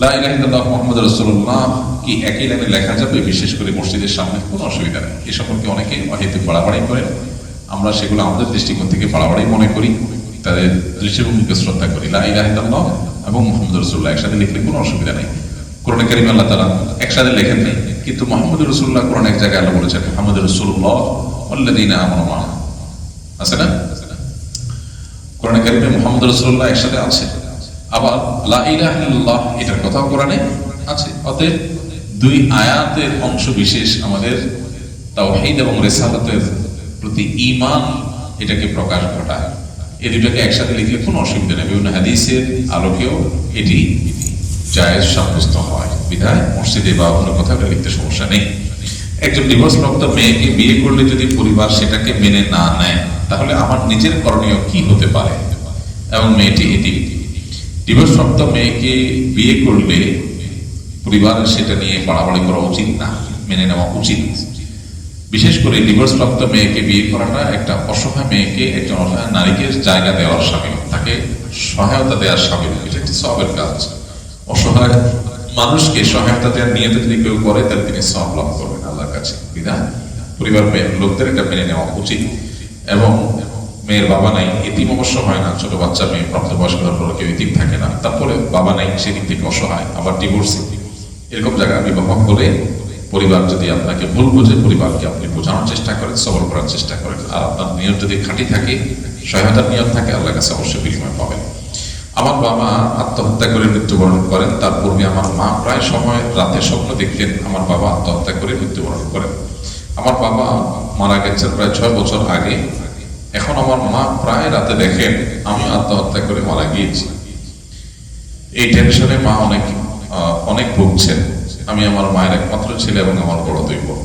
লা ইলাহা ইল্লাল্লাহ মুহাম্মদ কি একই লাইনে লেখা যাবে? বিশেষ করে মসজিদের সামনে কোনো অসুবিধা নেই। এ সম্পর্কে অনেকে অহেতুক বাড়াবাড়ি করেন। আমরা সেগুলো আমাদের দৃষ্টিকোণ থেকে বাড়াবাড়ি মনে করি, তাদের দৃষ্টিভঙ্গিকে শ্রদ্ধা করি। লা এবং মুহাম্মদ রাসূলুল্লাহ একসাথে লিখলে কোনো অসুবিধা নেই। কোরআনে কারিম আল্লাহ তাআলা একসাথে লেখেন নেই, কিন্তু মুহাম্মদ রাসূলুল্লাহ কোরআন এক জায়গায় আল্লাহ বলেছেন মুহাম্মদ আমানু মাআহু। আছে না? কোরআনে কারিমে মুহাম্মদ রাসূলুল্লাহ একসাথে আছে। আবার লা ইলাহা ইল্লাল্লাহ এটার কথাও কোরআনে আছে। অতএব দুই আয়াতের অংশ বিশেষ আমাদের তাওহীদ এবং রিসালাতের প্রতি ঈমান এটাকে প্রকাশ ঘটায়। এই দুটাকে একসাথে লিখলে কোনো অসুবিধা নেই। বিভিন্ন হাদিসের আলোকেও এটি জায়েজ সাব্যস্ত হয়। বিধায় মসজিদে বা অন্য এটা লিখতে সমস্যা নেই। একজন ডিভোর্স প্রাপ্ত মেয়েকে বিয়ে করলে যদি পরিবার সেটাকে মেনে না নেয়, তাহলে আমার নিজের করণীয় কি হতে পারে? এবং মেয়েটি এটি ডিভোর্স প্রাপ্ত মেয়েকে বিয়ে করলে পরিবারের সেটা নিয়ে বাড়াবাড়ি করা উচিত না, মেনে নেওয়া উচিত। বিশেষ করে ডিভোর্স প্রাপ্ত মেয়েকে বিয়ে করাটা একটা অসহায় মেয়েকে, একজন অসহায় নারীকে জায়গা দেওয়ার সামিল। তাকে সহায়তা দেওয়ার সামিল। এটা একটি সবের কাজ। অসহায় মানুষকে সহায়তা দেওয়ার নিয়ে যদি কেউ করে, তাহলে তিনি সব লাভ করবেন আল্লাহর কাছে। বিধান, পরিবার লোকদের এটা মেনে নেওয়া উচিত। এবং মেয়ের বাবা নাই, এতিম অবশ্য হয় না, ছোট বাচ্চা মেয়ে, প্রাপ্তবয়স্ক হওয়ার পরে কেউ এতিম থাকে না। তারপরে বাবা নাই সেদিক থেকে অসহায়, আবার ডিভোর্স এরকম জায়গায় বিবাহ করে পরিবার যদি আপনাকে ভুল বুঝে, পরিবারকে আপনি বোঝানোর চেষ্টা করেন, সবল করার চেষ্টা করেন, আর আপনার নিয়ত যদি খাঁটি থাকে সহায়তার নিয়ম থাকে আল্লাহ কাছে অবশ্যই বিনিময় পাবেন। আমার বাবা আত্মহত্যা করে মৃত্যুবরণ করেন, তার পূর্বে আমার মা প্রায় সময় রাতে স্বপ্ন দেখতেন আমার বাবা আত্মহত্যা করে মৃত্যুবরণ করেন। আমার বাবা মারা গেছেন প্রায় ছয় বছর আগে এখন আমার মা প্রায় রাতে দেখেন আমি আত্মহত্যা করে মারা গিয়েছি। এই টেনশনে মা অনেক অনেক ভুগছেন। আমি আমার মায়ের একমাত্র ছেলে এবং আমার বড় দুই বোন।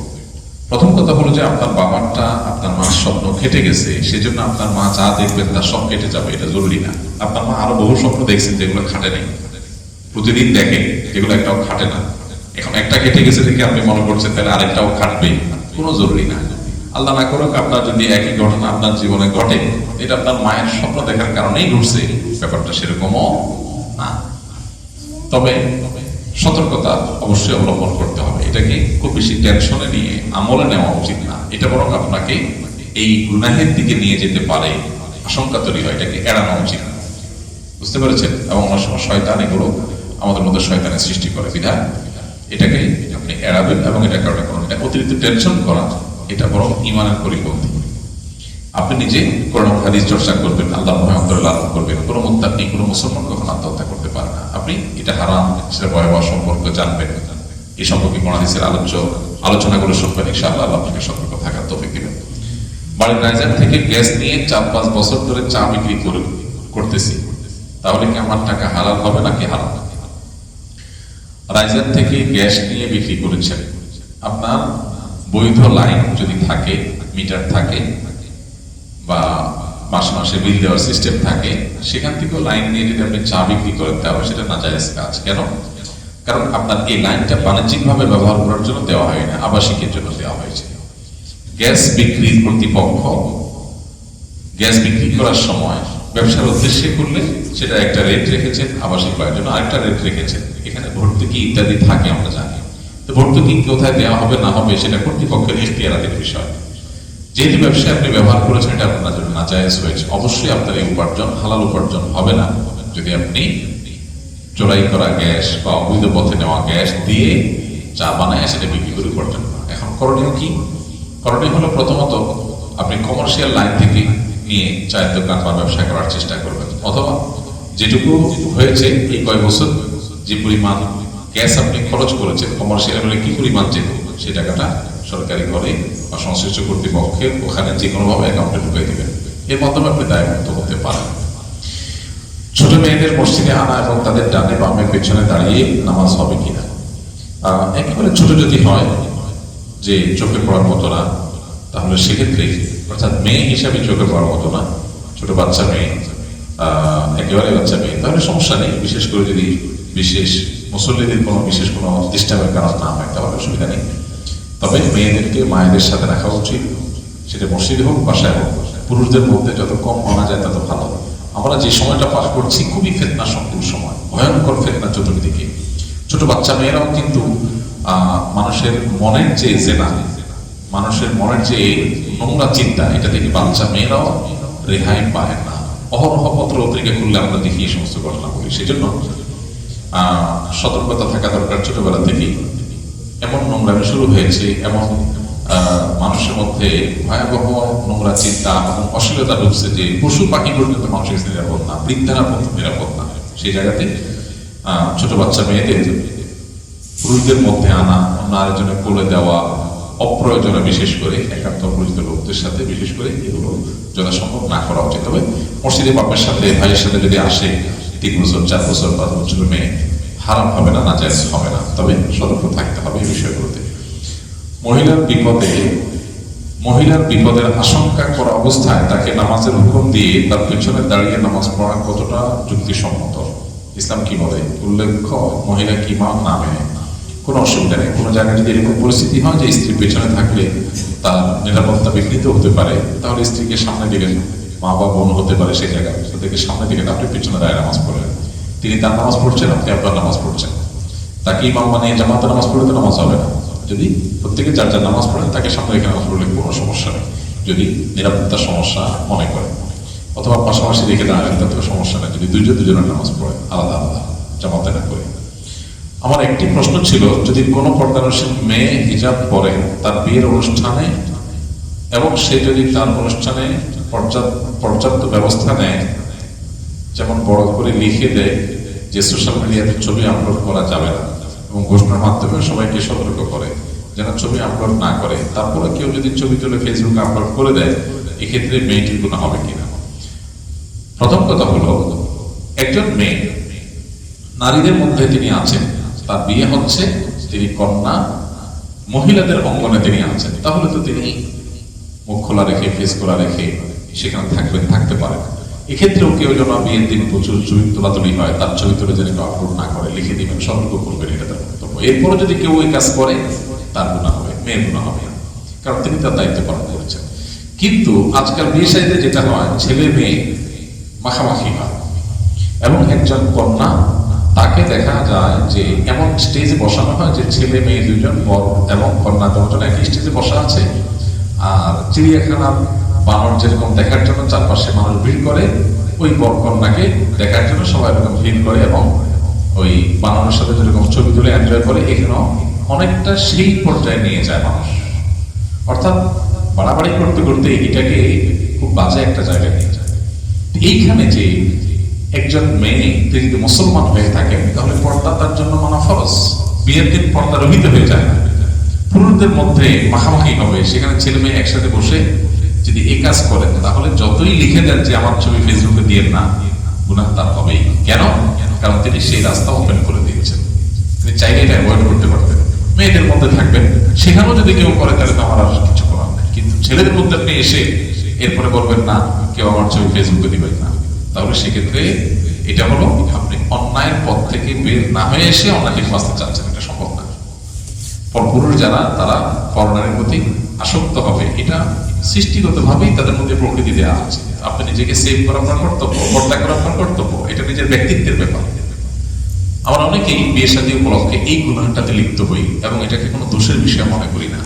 প্রথম কথা হলো যে আপনার বাবারটা, আপনার মার স্বপ্ন কেটে গেছে, সেজন্য আপনার মা যা দেখবেন তার সব কেটে যাবে, এটা জরুরি না। আপনার মা আরও বহু স্বপ্ন দেখছেন যেগুলো খাটে নেই। প্রতিদিন দেখেন যেগুলো একটাও খাটে না। এখন একটা কেটে গেছে দেখে আপনি মনে করছেন তাহলে আরেকটাও খাটবে কোনো জরুরি না। আল্লাহ না করুক, আপনার যদি একই ঘটনা আপনার জীবনে ঘটে, এটা আপনার মায়ের স্বপ্ন দেখার কারণেই ঘটছে। ব্যাপারটা সেরকমও না। তবে সতর্কতা অবশ্যই অবলম্বন করতে হবে। এটাকে খুব বেশি টেনশনে নিয়ে, আমলে নেওয়া উচিত না। এটা বরং আপনাকে এই গুনাহের দিকে নিয়ে যেতে পারে। আশঙ্কা তৈরি হয়, এটাকে এড়ানো উচিত। বুঝতে পেরেছেন? এবং অনেক সময় শয়তান এগুলো আমাদের মধ্যে শয়তানের সৃষ্টি করে। বিধায় এটাকে আপনি এড়াবেন এবং এটা কারণে কোনো এটা অতিরিক্ত টেনশন করা এটা বরং ইমানের পরিপন্থী। আপনি নিজে কোরআন হাদিস চর্চা করবেন, আল্লাহ অন্তরে লালন করবেন, কোনো মুত্তাকি, কোনো মুসলমান কখনো আত্মহত্যা করতে পারে না। আপনি এটা হারাম, সেটা ভয়াবহ সম্পর্ক জানবেন। এই সম্পর্কে কোরআন হাদিসের আলোচ্য আলোচনাগুলো শুনবেন, ইনশাআল্লাহ আল্লাহ আপনাকে সতর্ক থাকার তৌফিক দিবেন। বাড়ির নাইজার থেকে গ্যাস নিয়ে চার পাঁচ বছর ধরে চা বিক্রি করে, করতেছি। তাহলে কি আমার টাকা হালাল হবে নাকি হারাম? রাইজার থেকে গ্যাস নিয়ে বিক্রি করেছেন। আপনার বৈধ লাইন যদি থাকে, মিটার থাকে, বা মাসে মাসে বিল দেওয়ার সিস্টেম থাকে, সেখান থেকেও লাইন নিয়ে যদি আপনি চা বিক্রি করেন, তাহলে সেটা না জায়েজ কাজ কেন? কারণ আপনার এই লাইনটা বাণিজ্যিকভাবে ব্যবহার করার জন্য দেওয়া হয় না, আবাসিকের জন্য দেওয়া হয়েছে। গ্যাস বিক্রির কর্তৃপক্ষ গ্যাস বিক্রি করার সময় ব্যবসার উদ্দেশ্যে করলে সেটা একটা রেট রেখেছেন, আবাসিক করার জন্য আরেকটা রেট রেখেছেন। এখানে ভর্তুকি ইত্যাদি থাকে, আমরা জানি। ভর্তুকি কোথায় দেওয়া হবে, না হবে, সেটা কর্তৃপক্ষের ইখতিয়ারাতের বিষয়। যেহেতু ব্যবসায় আপনি ব্যবহার করেছেন, এটা আপনার জন্য নাজায়েজ হয়েছে। অবশ্যই আপনার এই উপার্জন, হালাল উপার্জন হবে না। যদি আপনি চোরাই করা গ্যাস বা অবৈধ পথে নেওয়া গ্যাস দিয়ে চা বানায়, সেটা বিক্রি করে উপার্জন। এখন করণীয় কি? করণীয় হলো প্রথমত, আপনি কমার্শিয়াল লাইন থেকে নিয়ে চায়ের দোকান বা ব্যবসা করার চেষ্টা করবেন। অথবা যেটুকু হয়েছে এই কয় বছর, যে পরিমাণ গ্যাস আপনি খরচ করেছেন কমার্শিয়াল হলে কি পরিমাণ যেত সেই টাকাটা সরকারি ঘরে বা সংশ্লিষ্ট কর্তৃপক্ষের ওখানে যে কোনোভাবে অ্যাকাউন্টে ঢুকে দেবেন। এর মাধ্যমে আপনি দায়মুক্ত হতে পারেন। ছোট মেয়েদের মসজিদে আনা এবং তাদের ডানে বামে পেছনে দাঁড়িয়ে নামাজ হবে কিনা? একেবারে ছোট যদি হয়, যে চোখে পড়ার মতো না, তাহলে সেক্ষেত্রে অর্থাৎ মেয়ে হিসাবে চোখে পড়ার মতো না, ছোট বাচ্চা মেয়ে একেবারে বাচ্চা মেয়ে, তাহলে সমস্যা নেই। বিশেষ করে যদি বিশেষ মুসল্লিদের কোনো বিশেষ কোনো ডিস্টার্বের কারণ না হয় তাহলে অসুবিধা নেই। তবে মেয়েদেরকে মায়েদের সাথে রাখা উচিত। সেটা মসজিদে হোক বাসায় হোক। পুরুষদের মধ্যে যত কম মানা যায় তত ভালো। আমরা যে সময়টা পার করছি খুবই ফেতনা সংকুল সময় ভয়ঙ্কর ফেতনা চতুর্দিকে। ছোট বাচ্চা মেয়েরাও কিন্তু মানুষের মনের যে জেনা মানুষের মনের যে নোংরা চিন্তা এটা থেকে বাচ্চা মেয়েরাও রেহাই পায় না। অহরহ পত্র পত্রিকা খুললে আমরা দেখি এই সমস্ত ঘটনা বলি সেই জন্য আহ, সতর্কতা থাকা দরকার ছোটবেলা থেকেই। এমন নোংরামি শুরু হয়েছে এমন মানুষের মধ্যে ভয়াবহ নোংরা চিন্তা এবং অশ্লীলতা ঢুকছে যে পশু পাখি পর্যন্ত মানুষের নিরাপদ না বৃদ্ধারা পর্যন্ত নিরাপদ না। সেই জায়গাতে আহ, ছোট বাচ্চা মেয়েদের পুরুষদের মধ্যে আনা অন্য আরেকজনের কোলে দেওয়া অপ্রয়োজনে বিশেষ করে একান্ত পরিচিত লোকদের সাথে বিশেষ করে এগুলো যথাসম্ভব না করা উচিত। তবে মসজিদে বাপের সাথে ভাইয়ের সাথে যদি আসে তিন বছর, চার বছর, পাঁচ বছরের মেয়ে, হারাম হবে না, নাজায়জ হবে না। তবে সতর্ক থাকতে হবে এই বিষয়গুলোতে। মহিলার বিপদে, মহিলার বিপদের আশঙ্কা করা অবস্থায় তাকে নামাজের হুকুম দিয়ে তার পেছনে দাঁড়িয়ে নামাজ পড়া কতটা যুক্তিসম্মত? ইসলাম কি বলে? উল্লেখ্য, মহিলা কি মা? না মেনে কোনো অসুবিধা নেই। কোনো জায়গায় যদি এরকম পরিস্থিতি হয় যে স্ত্রী পেছনে থাকলে তার নিরাপত্তা বিঘ্নিত হতে পারে, তাহলে স্ত্রীকে সামনে দিকে মা বা বোন হতে পারে সেই জায়গায় তাদেরকে সামনে দিকে আপনি পেছনে দাঁড়িয়ে নামাজ পড়লেন তিনি তার নামাজ পড়ছেন আপনি আপনার নামাজ পড়ছেন। তাকে ইমাম বানিয়ে জামাতে নামাজ পড়লে তো নামাজ হবে না। যদি প্রত্যেকে যার যার নামাজ পড়েন তাকে সামনে রেখে নামাজ পড়লে কোনো সমস্যা নেই। যদি নিরাপত্তার সমস্যা মনে করে। অথবা পাশাপাশি রেখে দাঁড়ালেন তাতেও সমস্যা নেই। যদি দুইজন দুজনের নামাজ পড়ে, আলাদা আলাদা, জামাতে না করে। আমার একটি প্রশ্ন ছিল, যদি কোনো পর্দানসীন মেয়ে হিজাব পরে তার বিয়ের অনুষ্ঠানে এবং সে যদি তার অনুষ্ঠানে পর্যাপ্ত ব্যবস্থা নেয়। যেমন বড় করে লিখে দেয় যে সোশ্যাল মিডিয়াতে ছবি আপলোড করা যাবে না। এবং ঘোষণার মাধ্যমে সবাইকে সতর্ক করে যেন ছবি আপলোড না করে। তারপরে কেউ যদি ছবি তুলে ফেসবুকে আপলোড করে দেয়, এক্ষেত্রে মেয়েটির গুণ হবে কিনা? প্রথম কথা হলো, একজন মেয়ে, নারীদের মধ্যে তিনি আছেন। তার বিয়ে হচ্ছে, তিনি কন্যা, মহিলাদের অঙ্গনে তিনি আছেন। তাহলে তো তিনি মুখ খোলা রেখে ফেস খোলা রেখে সেখানে থাকবেন থাকতে পারেন। এক্ষেত্রেও কেউ যেন বিয়ের দিন প্রচুর ছবি তোলাতুলি হয়, তার ছবি তুলে যেন কেউ আপলোড না করে, লিখে দিবেন, সতর্ক করবেন, এটা তার বক্তব্য এরপরে যদি কেউ ওই কাজ করে, তার গুণা হবে, মেয়ের গুণা হবে কারণ তিনি তার দায়িত্ব পালন করেছেন। কিন্তু আজকাল বিয়ে সাইডে যেটা হয়, ছেলে মেয়ে মাখামাখি হয়। এবং একজন কন্যা, তাকে দেখা যায় যে এমন স্টেজে বসানো হয় যে ছেলে মেয়ে দুজন বর এবং কন্যা দুজন একই স্টেজে বসা আছে। আর চিড়িয়াখানার বানর যেরকম দেখার জন্য চারপাশে মানুষ ভিড় করে, ওই বর কন্যাকে দেখার জন্য সবাই এরকম ভিড় করে এবং ওই বানরের সাথে যেরকম ছবি তুলে এনজয় করে, এখানেও অনেকটা সেই পর্যায়ে নিয়ে যায় মানুষ। অর্থাৎ বাড়াবাড়ি করতে করতে এটাকে খুব বাজে একটা জায়গায় নিয়ে যায়। এইখানে যে একজন মেয়ে তিনি যদি মুসলমান হয়ে থাকেন, তাহলে পর্দা তার জন্য মানা ফরজ। বিয়ের দিন পর্দা রহিত হয়ে যায় না। পুরুষদের মধ্যে মাখামাখি হবে। সেখানে ছেলে মেয়ে একসাথে বসে যদি এ কাজ করেন, তাহলে যতই লিখে দেন যে আমার ছবি ফেসবুকে দিয়ে না, গুনাহ তার হবেই। কেন? কারণ তিনি সেই রাস্তা ওপেন করে দিয়েছেন। তিনি চাইলে এটা অ্যাভয়েড করতে পারতেন। মেয়েদের মধ্যে থাকবেন। সেখানেও যদি কেউ করে, তাহলে তো আমার আর কিছু করার নেই। কিন্তু ছেলেদের মধ্যে আপনি এসে এরপরে বলবেন, না, কেউ আমার ছবি ফেসবুকে দিবেন না। তাহলে সেক্ষেত্রে এটা হলো, আপনি অন্যায়ের পথ থেকে বের না হয়ে এসে অন্যায় থেকে বাঁচতে চাচ্ছেন। এটা সম্ভব না। পরপুরুষ যারা, তারা করোনার প্রতি আসক্ত হবে, এটা সৃষ্টিগত ভাবেই তাদের মধ্যে প্রকৃতি দেওয়া আছে। আপনি নিজেকে সেভ করা আপনার কর্তব্য পর্দা করা আপনার কর্তব্য, এটা নিজের ব্যক্তিত্বের ব্যাপার। আমরা অনেকেই বিয়ে সাদী উপলক্ষে এই গুণাটাতে লিপ্ত হই এবং এটাকে কোনো দোষের বিষয় মনে করি না।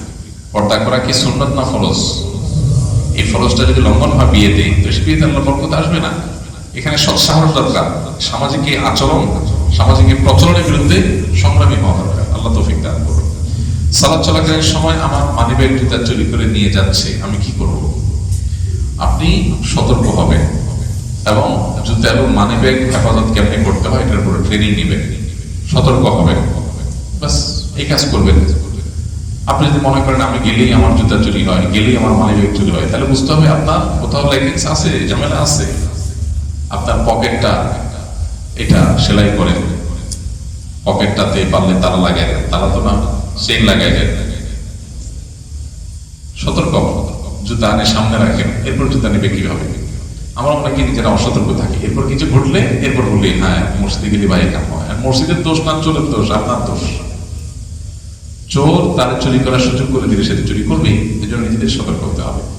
পর্দা করা কি সুন্নত না ফরজ? এই ফরজটা যদি লঙ্ঘন হয় বিয়েতে, তো সে বিয়েতে আল্লাহ বরকত আসবে না। এখানে সৎসাহস দরকার, সামাজিক আচরণ, সামাজিক প্রচলনের বিরুদ্ধে সংগ্রামী হওয়া দরকার। আল্লাহ তৌফিক দান করুন। সালাদ চলাকালীন সময় আমার মানি ব্যাগ জুতা চুরি করে নিয়ে যাচ্ছে, আমি কি করব? আপনি সতর্ক হবেন এবং জুতা এবং মানি ব্যাগ হেফাজত কেমনি করতে হয়, এটার উপরে ট্রেনিং নেবেন। সতর্ক হবেন। বাস এই কাজ করবেন। আপনি যদি মনে করেন আমি গেলেই আমার জুতা চুরি হয়, গেলেই আমার মানি ব্যাগ চুরি হয়, তাহলে বুঝতে হবে আপনার কোথাও লাইসেন্স আছে, ঝামেলা আছে। আপনার পকেটটা, এটা সেলাই করেন। পকেটটাতে পারলে তারা লাগে তালা তো না। চেন লাগাই দেন সতর্ক জুতা আনে সামনে রাখেন, এরপর জুতা নেবে কীভাবে? আমরা অনেকে নিজেরা অসতর্ক থাকি। এরপর কিছু ঘটলে? এরপর বলি হ্যাঁ মসজিদে গেলে বাইরে কাম হয়। আর মসজিদের দোষ না, চোরের দোষ, আপনার দোষ। চোর তার চুরি করার সুযোগ করে দিলে সেটা চুরি করবেই। এজন্য নিজেদের সতর্ক হতে হবে।